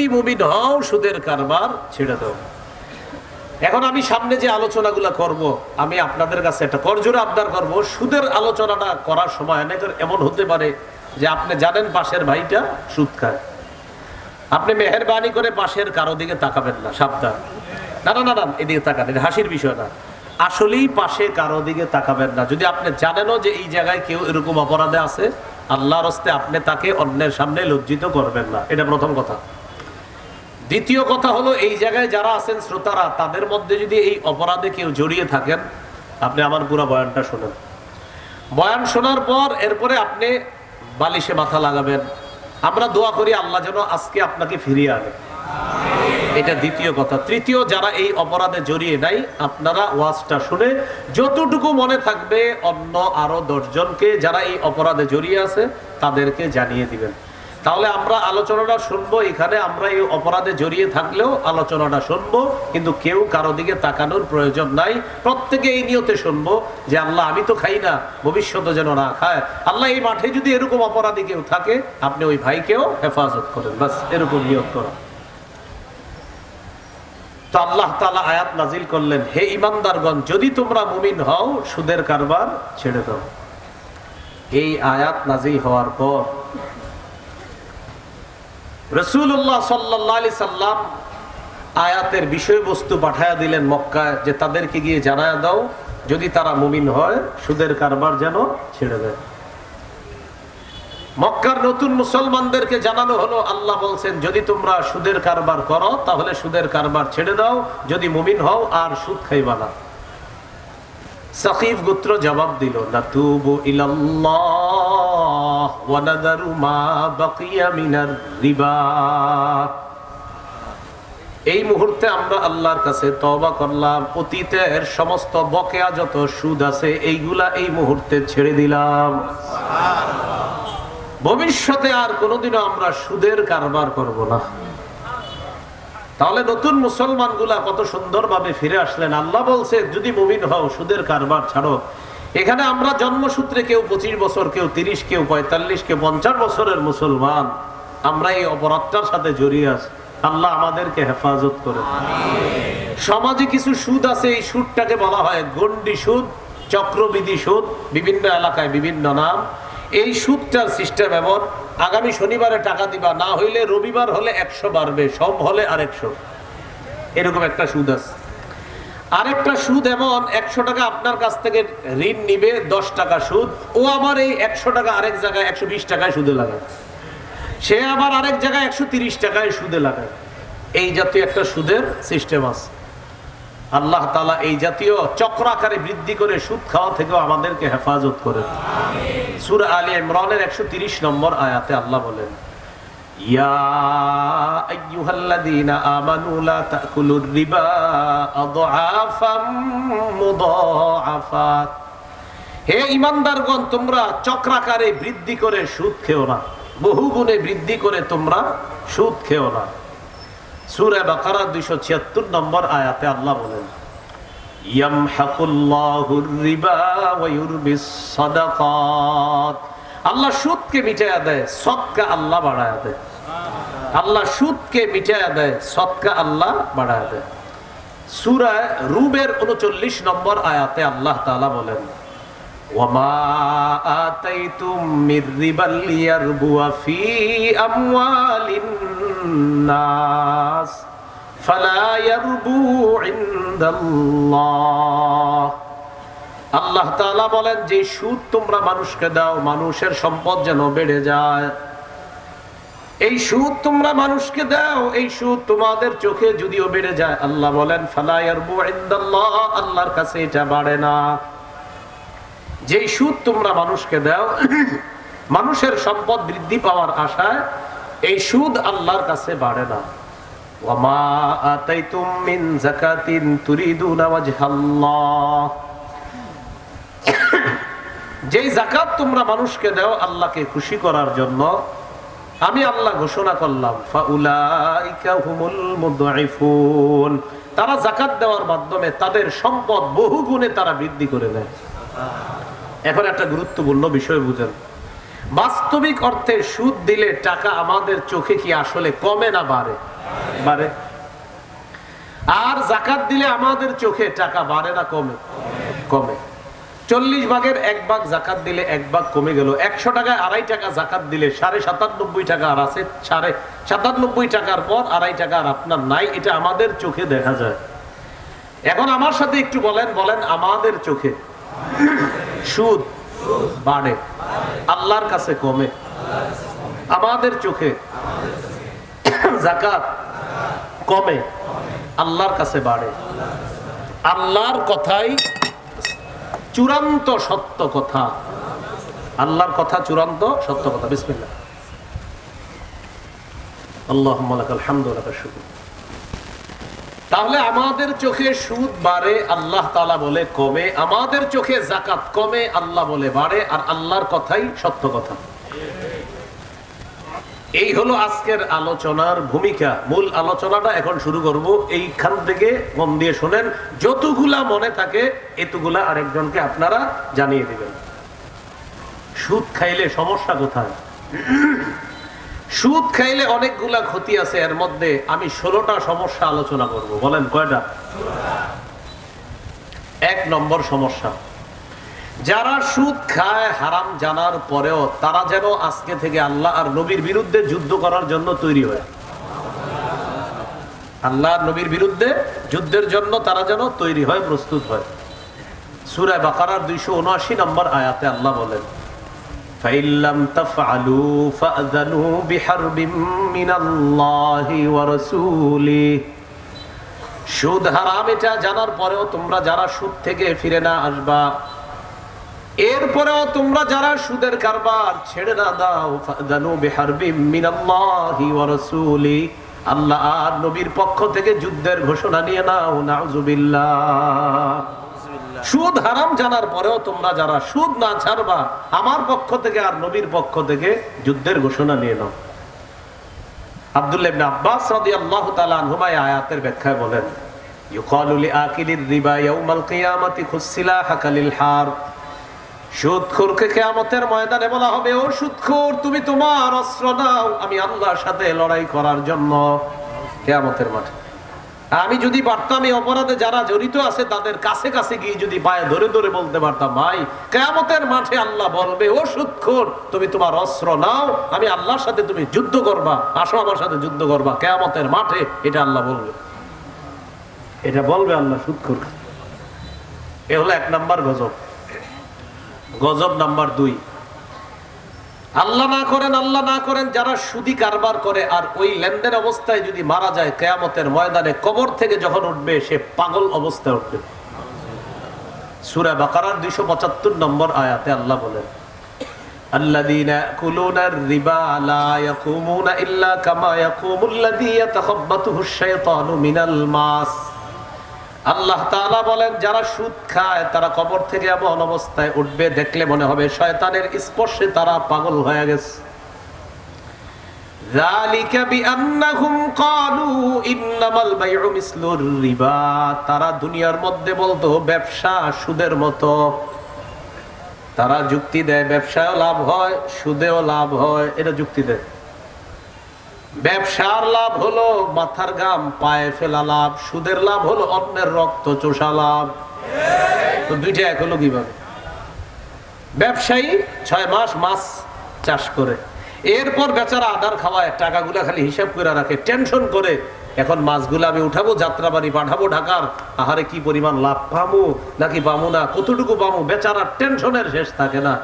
সত্যি মুমিন হও, সুদের কারবার ছেড়ে দাও। এখন আমি সামনে যে আলোচনাগুলো করব, আমি আপনাদের কাছে একটা করজোরে আবদার করব। সুদের আলোচনাটা করার সময় অনেকের এমন হতে পারে যে আপনি জানেন পাশের ভাইটা সুদ খায়। আপনি মেহরবানি করে পাশের কারও দিকে তাকাবেন না, সাবধান। না না না না, এদিকে তাকান, এটা হাসির বিষয় না। আসলেই পাশে কারও দিকে তাকাবেন না। যদি আপনি জানেনও যে এই জায়গায় কেউ এরকম অপরাধে আছে, আল্লাহর হস্তে আপনি তাকে অন্যের সামনে লজ্জিত করবেন না। এটা প্রথম কথা। দ্বিতীয় কথা হলো, এই জায়গায় যারা আছেন শ্রোতারা, তাদের মধ্যে যদি এই অপরাধে কেউ জড়িয়ে থাকেন, আপনি আমার পুরো বয়ানটা শোনেন। বয়ান শোনার পর এরপরে আপনি বালিশে মাথা লাগাবেন। আমরা দোয়া করি আল্লাহ যেন আজকে আপনাকে ফিরিয়ে আনে। এটা দ্বিতীয় কথা। তৃতীয়, যারা এই অপরাধে জড়িয়ে নাই, আপনারা ওয়াজটা শুনে যতটুকু মনে থাকবে অন্য আরও দশজনকে যারা এই অপরাধে জড়িয়ে আছে, তাদেরকে জানিয়ে দিবেন। তাহলে আমরা আলোচনাটা শুনব, এখানে আমরা এই অপরাধে জড়িয়ে থাকলেও আলোচনাটা শুনব, কিন্তু কেউ কারও দিকে তাকানোর প্রয়োজন নাই। প্রত্যেকে এই নিয়তে শুনব যে আল্লাহ আমি তো খাই না ভবিষ্যতে যেন না খায়। আল্লাহ এই মাঠে যদি এরকম অপরাধী কেউ থাকে, আপনি ওই ভাইকেও হেফাজত করেন। বাস, এরকম নিয়ত করা। তো আল্লাহ তালা আয়াত নাজিল করলেন, হে ইমানদারগণ, যদি তোমরা মুমিন হও, সুদের কারবার ছেড়ে দাও। এই আয়াত নাজিল হওয়ার পর রসুল্লাহ সাল্লি সাল্লাম আয়াতের বিষয়বস্তু পাঠায়া দিলেন মক্কায় যে তাদেরকে গিয়ে জানায় দাও, যদি তারা মুমিন হয়, সুদের কারবার যেন ছেড়ে দেয়। মক্কার নতুন মুসলমানদেরকে জানানো হলো, আল্লাহ বলছেন, যদি তোমরা সুদের কারবার করো, তাহলে সুদের কারবার ছেড়ে দাও, যদি মুমিন হও, আর সুদ খাইবা না। সাকিব গোত্র জবাব দিল না তুবু ইলাল্লাহ। এই মুহূর্তে আমরা আল্লাহর কাছে তওবা করলাম, অতীতের সমস্ত বকেয়া যত সুদ আছে, এইগুলা এই মুহূর্তে ছেড়ে দিলাম। ভবিষ্যতে আর কোনোদিনও আমরা সুদের কারবার করব না। তাহলে নতুন মুসলমানগুলা কত সুন্দরভাবে ফিরে আসলেন। আল্লাহ বলছে, যদি মুমিন হও, সুদের কারবার ছাড়ো। এখানে আমরা জন্মসূত্রে কেউ পঁচিশ বছর, কেউ তিরিশ, কেউ পঁয়তাল্লিশ, কেউ পঞ্চাশ বছরের মুসলমান। আমরা এই অপরাধটার সাথে জড়িয়ে আছি। আল্লাহ আমাদেরকে হেফাজত করে। সমাজে কিছু সুদ আছে, এই সুদটাকে বলা হয় গন্ডি সুদ চক্রবিধি সুদ, বিভিন্ন এলাকায় বিভিন্ন নাম। এই সুদটার সিস্টেম এমন, আগামী শনিবারে টাকা দিবা, না হইলে রবিবার হলে একশো বাড়বে, সব হলে আরেকশো। এরকম একটা সুদ আছে। আরেকটা সুদ এমন, একশো টাকা আপনার কাছ থেকে ঋণ নিবে, দশ টাকা সুদ। ও আবার এই একশো টাকা আরেক জায়গায় একশো বিশ টাকায় সুদে লাগায়। সে আবার আরেক জায়গায় একশো তিরিশ টাকায় সুদে লাগায়। এই জাতীয় একটা সুদের সিস্টেম আছে। আল্লাহ তালা এই জাতীয় চক্রাকারে বৃদ্ধি করে সুদ খাওয়া থেকেও আমাদেরকে হেফাজত করে সুর আলী ইমরানের একশো তিরিশ নম্বর আয়াতে আল্লাহ বলেন ইয়া আইয়ুহাল্লাযীনা আমানু লা তাকুলুর রিবা আদআফাম মুদাআফাত। হে ইমানদারগণ তোমরা চক্রাকারে বৃদ্ধি করে সুদ খেও না। বহু গুণে বৃদ্ধি করে তোমরা সুদ খেও না। সূরা বাকারা 276 নম্বর আয়াতে আল্লাহ বলেন ইয়ামহাকুল্লাহুর রিবা ওয়া ইউরবিস সাদাকাত। আল্লাহ সুদকে মিটায়া দেয়, সদকা আল্লাহ বাড়ায়া দেয়। আল্লাহ সুদকে মিটায়া দেয় সদকা আল্লাহ বাড়ায় দেয়। সূরা রুবের 39 নম্বর আয়াতে আল্লাহ তাআলা বলেন ফি আমওয়ালিন নাস, ফালা ইয়ারবু ইনদাল্লাহ। আল্লাহ তাআলা বলেন, যে সুদ তোমরা মানুষকে দাও, মানুষের সম্পদ যেন বেড়ে যায় এই সুদ তোমরা মানুষকে দাও, এই সুদ তোমাদের চোখে যদিও বেড়ে যায়। আল্লাহ বলেন আল্লাহর কাছে এটা বাড়ে না। যেই সুদ তোমরা মানুষকে দাও, মানুষের সম্পদ বৃদ্ধি পাওয়ার আশায় এই সুদ আল্লাহর কাছে বাড়ে না। যেই জাকাত তোমরা মানুষকে দাও আল্লাহকে খুশি করার জন্য আমি আল্লাহ ঘোষণা করলাম তারা জাকাত দেওয়ার মাধ্যমে তাদের সম্পদ বহু গুণে তারা বৃদ্ধি করে নেয় এখন একটা গুরুত্বপূর্ণ বিষয় বুঝেন। বাস্তবিক অর্থে সুদ দিলে টাকা আমাদের চোখে কি আসলে কমে না বাড়ে? বাড়ে। আর জাকাত দিলে আমাদের চোখে টাকা বাড়ে না কমে? কমে। চল্লিশ ভাগের এক ভাগ জাকাত দিলে এক ভাগ কমে গেল। একশো টাকায় আড়াই টাকা জাকাত দিলে সাড়ে সাতানব্বই টাকা আর আছে সাড়ে সাতানব্বই টাকার পর আড়াই টাকা আর আপনার নাই, এটা আমাদের চোখে দেখা যায়। এখন আমার সাথে একটু বলেন বলেন আমাদের চোখে। সুদ বাড়ে, আল্লাহর কাছে কমে। আমাদের চোখে জাকাত কমে, আল্লাহর কাছে বাড়ে। আল্লাহর কথাই চূড়ান্ত সত্য কথা। আল্লাহর কথা চূড়ান্ত সত্য কথা। বিসমিল্লা আল্লাহ তাহলে আমাদের চোখে সুদ বাড়ে, আল্লাহ তালা বলে কমে। আমাদের চোখে জাকাত কমে, আল্লাহ বলে বাড়ে। আর আল্লাহর কথাই সত্য কথা। এই হলো আজকের আলোচনার ভূমিকা। মূল আলোচনাটা এখন শুরু করব। এইখান থেকে মন দিয়ে শোনেন, যতগুলা মনে থাকে, এতগুলা আরেকজনকে আপনারা জানিয়ে দেবেন। সুদ খাইলে সমস্যা কোথায়? সুদ খাইলে অনেকগুলা ক্ষতি আছে, এর মধ্যে আমি ষোলোটা সমস্যা আলোচনা করব। বলেন, কয়টা? এক নম্বর সমস্যা। যারা সুদ খায় হারাম জানার পরেও তারা যেন আজকে থেকে আল্লাহ আর নবীর বিরুদ্ধে যুদ্ধ করার জন্য তৈরি হয় আল্লাহ আর নবীর বিরুদ্ধে যুদ্ধের জন্য তারা যেন তৈরি হয় প্রস্তুত হয় সুরায় বাকারার দুইশো উনআশি নম্বর আয়াতে আল্লাহ বলেন فإن لم تفعلوا فأذنوا بحرب من الله ورسوله সুদ হারাম এটা জানার পরেও তোমরা যারা সুদ থেকে ফিরে না আসবা এরপরেও তোমরা যারা সুদের কারবার ছেড়ে না দাও মিনাল্লাহি ওয়া রাসূলি, আল্লাহ আর নবীর পক্ষ থেকে যুদ্ধের ঘোষণা নিয়ে নাও, নাউজুবিল্লাহ। সুদ হারাম জানার পরেও তোমরা যারা সুদ না ছাড়বা, আমার পক্ষ থেকে আর নবীর পক্ষ থেকে যুদ্ধের ঘোষণা নিয়ে নাও। আব্দুল্লাহ আব্বাস রাদিয়াল্লাহু তাআলা আয়াতের ব্যাখ্যায় বলেন, ইউকালু লিআকিলির রিবা ইয়াউমাল কিয়ামাতি খুসসিলাহাকা লিল হার। সুদখোরকে কিয়ামতের ময়দানে বলা হবে, ও তুমি তোমার অস্ত্র নাও, আমি আল্লাহর সাথে লড়াই করার জন্য কিয়ামতের মাঠে। আমি যদি পারতাম এই অপরাধে, যারা জড়িত আছে তাদের কাছে কাছে গিয়ে যদি পায়ে ধরে ধরে বলতে পারতাম, ভাই, কেয়ামতের মাঠে আল্লাহ বলবে, ও সুৎখোর, তুমি তোমার অস্ত্র নাও, আমি আল্লাহর সাথে তুমি যুদ্ধ করবা, আসো আমার সাথে যুদ্ধ করবা, কেয়ামতের মাঠে এটা আল্লাহ বলবে। এটা বলবে আল্লাহ সুৎখোর। এ হলো এক নাম্বার গজব। গজব নাম্বার দুই আল্লাহ না করেন আল্লাহ না করেন যারা সুদি কারবার করে আর ওই লেনদেন অবস্থায় যদি মারা যায় কেয়ামতের ময়দানে কবর থেকে যখন উঠবে সে পাগল অবস্থায় উঠবে সুরা বাকারার দুইশো পঁচাত্তর নম্বর আয়াতে আল্লাহ বলেন الذين يأكلون الربا لا يقومون إلا كما يقوم الذي يتخبطه الشيطان من الماس আল্লাহ তালা বলেন, যারা সুদ খায়, তারা কবর থেকে এমন অবস্থায় উঠবে, দেখলে মনে হবে শয়তানের স্পর্শে তারা পাগল হয়ে গেছে। তারা দুনিয়ার মধ্যে বলতো, ব্যবসা সুদের মতো। তারা যুক্তি দেয় ব্যবসায় লাভ হয়, সুদেও লাভ হয় এটা যুক্তি দেয়। ব্যবসার লাভ হলো, মাথার গাম পায়ে ফেলা লাভ, সুদের লাভ হলো, অন্যের রক্ত চোষা লাভ। তো দুইটা এক হলো কীভাবে? ব্যবসায়ী ছয় মাস মাছ চাষ করে। এরপর বেচারা আদার খাওয়ায়, টাকাগুলা খালি হিসাব করে রাখে, টেনশন করে, এখন মাছগুলো আমি উঠাবো, যাত্রাবাড়ি পাঠাবো ঢাকার, আহারে কি পরিমাণ লাভ পামু, নাকি পামু না, কতটুকু পামু? বেচারা টেনশনের শেষ থাকে না।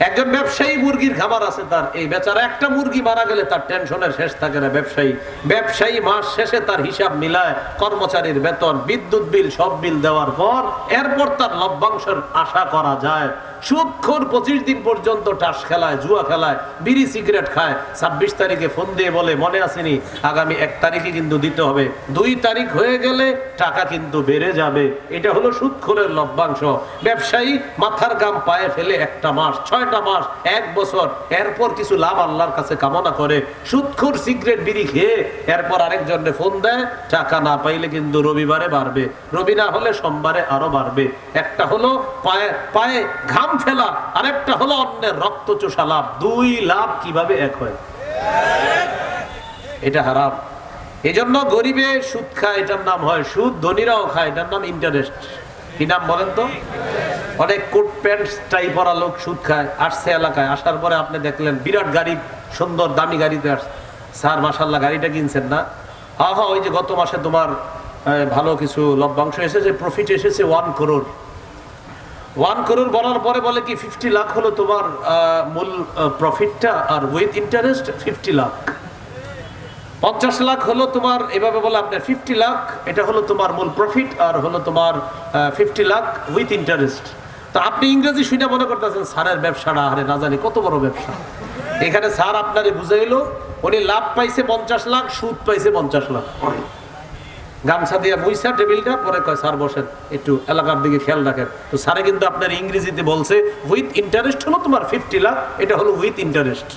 একজন ব্যবসায়ী মুরগির খাবার আছে তার, এই বেচারা একটা মুরগি মারা গেলে তার টেনশনের শেষ থাকে না ব্যবসায়ী। ব্যবসায়ী মাস শেষে তার হিসাব মিলায়, কর্মচারীর বেতন, বিদ্যুৎ বিল, সব বিল দেওয়ার পর এরপর তার লভ্যাংশের আশা করা যায়। সুদখোর পঁচিশ দিন পর্যন্ত টাস খেলায়, জুয়া খেলায়, বিড়ি সিগারেট খায়। ছাব্বিশ তারিখে ফোন দিয়ে বলে, মনে আসেনি আগামী এক তারিখে কিন্তু দিতে হবে। দুই তারিখ হয়ে গেলে টাকা কিন্তু বেড়ে যাবে। এটা হলো সুদখোরের লভ্যাংশ। ব্যবসায়ী মাথার গাম পায়ে ফেলে একটা মাস ছয়টা মাস, এক বছর, এরপর কিছু লাভ আল্লাহর কাছে কামনা করে সুদখোর সিগারেট বিড়ি খেয়ে, এরপর আরেকজনে ফোন দেয়, টাকা না পাইলে কিন্তু রবিবারে বাড়বে। রবি না হলে সোমবারে আরও বাড়বে। একটা হলো পায়ে পায়ে ঘাম ফেলা, আরেকটা হলো অন্যের রক্ত চোষা লাভ। দুই লাভ কীভাবে এক হয়? এটা হারাম। এই জন্য গরিবে সুদ খায়, এটার নাম হয় সুদ, ধনীরাও খায়, এটার নাম ইন্টারেস্ট কি নাম বলেন তো? অনেক কোট প্যান্ট টাই পরা লোক সুদ খায়, আসছে এলাকায়, আসার পরে আপনি দেখলেন বিরাট গাড়ি, সুন্দর, দামি গাড়িতে আসছে স্যার মাসাল্লাহ গাড়িটা কিনছেন না? হ্যাঁ হ্যাঁ ওই যে গত মাসে তোমার ভালো কিছু লভ্যাংশ এসেছে প্রফিট এসেছে ওয়ান করোড় ওয়ান করোড় বলার পরে বলে কি ফিফটি লাখ হলো তোমার মূল প্রফিটটা আর উইথ ইন্টারেস্ট ফিফটি লাখ। পঞ্চাশ লাখ হলো তোমার, এভাবে বলে আপনার ফিফটি লাখ, এটা হলো তোমার মূল প্রফিট আর হলো তোমার ফিফটি লাখ উইথ ইন্টারেস্ট তো আপনি ইংরেজি শুনে মনে করতেছেন, স্যারের ব্যবসাটা আরে না জানি, কত বড় ব্যবসা? এখানে স্যার আপনারে বুঝাইলো উনি লাভ পাইছে পঞ্চাশ লাখ, সুদ পাইছে পঞ্চাশ লাখ। গামছা দিয়ে বইসা টেবিলটা, পরে কয়, স্যার বসেন, একটু এলাকার দিকে খেয়াল রাখেন। তো স্যারে কিন্তু আপনার ইংরেজিতে বলছে উইথ ইন্টারেস্ট হলো তোমার ফিফটি লাখ, এটা হলো উইথ ইন্টারেস্ট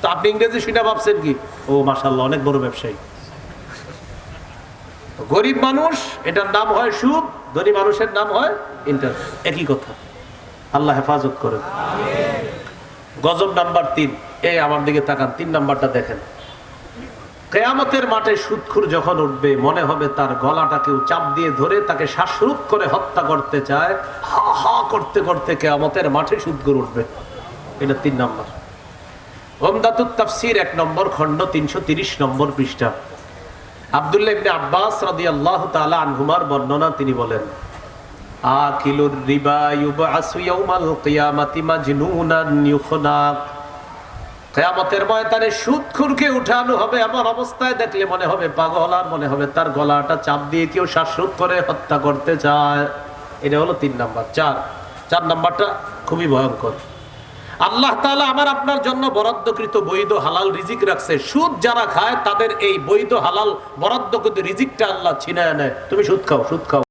তো আপনি ইংরেজি শুনে ভাবছেন কি? ও মাসাল্লাহ অনেক বড় ব্যবসায়ী। গরিব মানুষ, এটার নাম হয় সুদ, ধনী মানুষের নাম হয় ইন্টারেস্ট একই কথা। আল্লাহ হেফাজত করেন। গজব নাম্বার তিন, এই আমার দিকে তাকান, তিন নাম্বারটা দেখেন। কেয়ামতের মাঠে সুদখুর যখন উঠবে, মনে হবে তার গলাটা কেউ চাপ দিয়ে ধরে তাকে শ্বাসরোধ করে হত্যা করতে চায়। হা হা করতে করতে কেয়ামতের মাঠে সুদখুর উঠবে। এটা তিন নম্বর। ওমদাতুত তাফসির এক নম্বর খণ্ড, তিনশো তিরিশ নম্বর পৃষ্ঠা। আব্দুল্লাহ ইবনে আব্বাস রাদিয়াল্লাহু তাআলা আনহুমার বর্ণনা তিনি বলেন আকিলুর রিবা ইউবআসু ইয়াউমাল কিয়ামাতি মাজনুনান ইউখনাক কেয়ামতের ময়দানে সুদখুরকে উঠানো হবে এমন অবস্থায় দেখলে মনে হবে পাগল আর মনে হবে তার গলাটা চাপ দিয়ে কেউ শ্বাসরোধ করে হত্যা করতে চায়। এটা হলো তিন নাম্বার। চার। চার নাম্বারটা খুবই ভয়ঙ্কর। আল্লাহ তাআলা আমার আপনার জন্য বরাদ্দকৃত বৈধ হালাল রিজিক রাখছে। সুদ যারা খায় তাদের এই বৈধ হালাল বরাদ্দকৃত রিজিকটা আল্লাহ ছিনায় নেয়। তুমি সুদ খাও সুদ খাও।